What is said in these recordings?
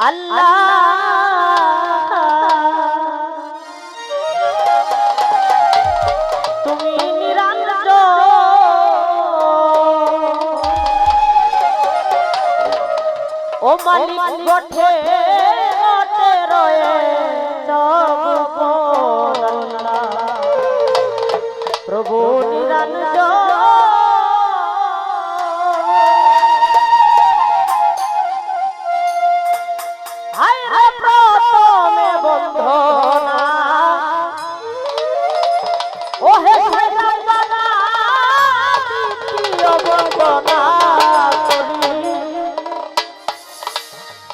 আল্লাহ। তুমি নিরঞ্জন ও মালিক গঠে গঠে রয়ে প্রভু নিরঞ্জন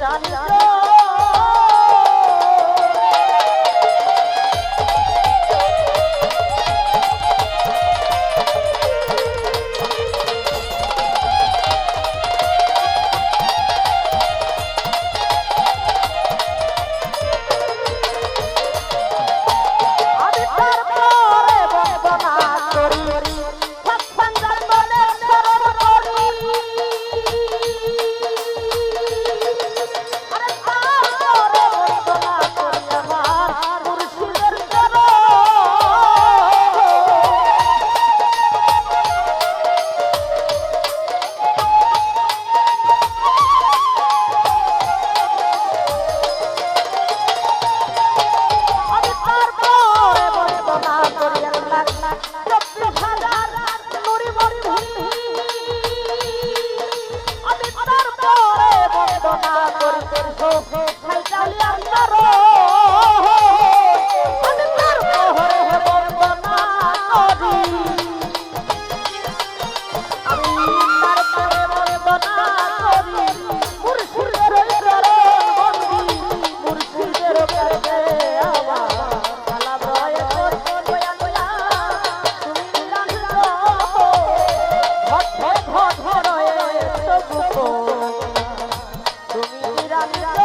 રાણી 감사합니다.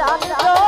রাম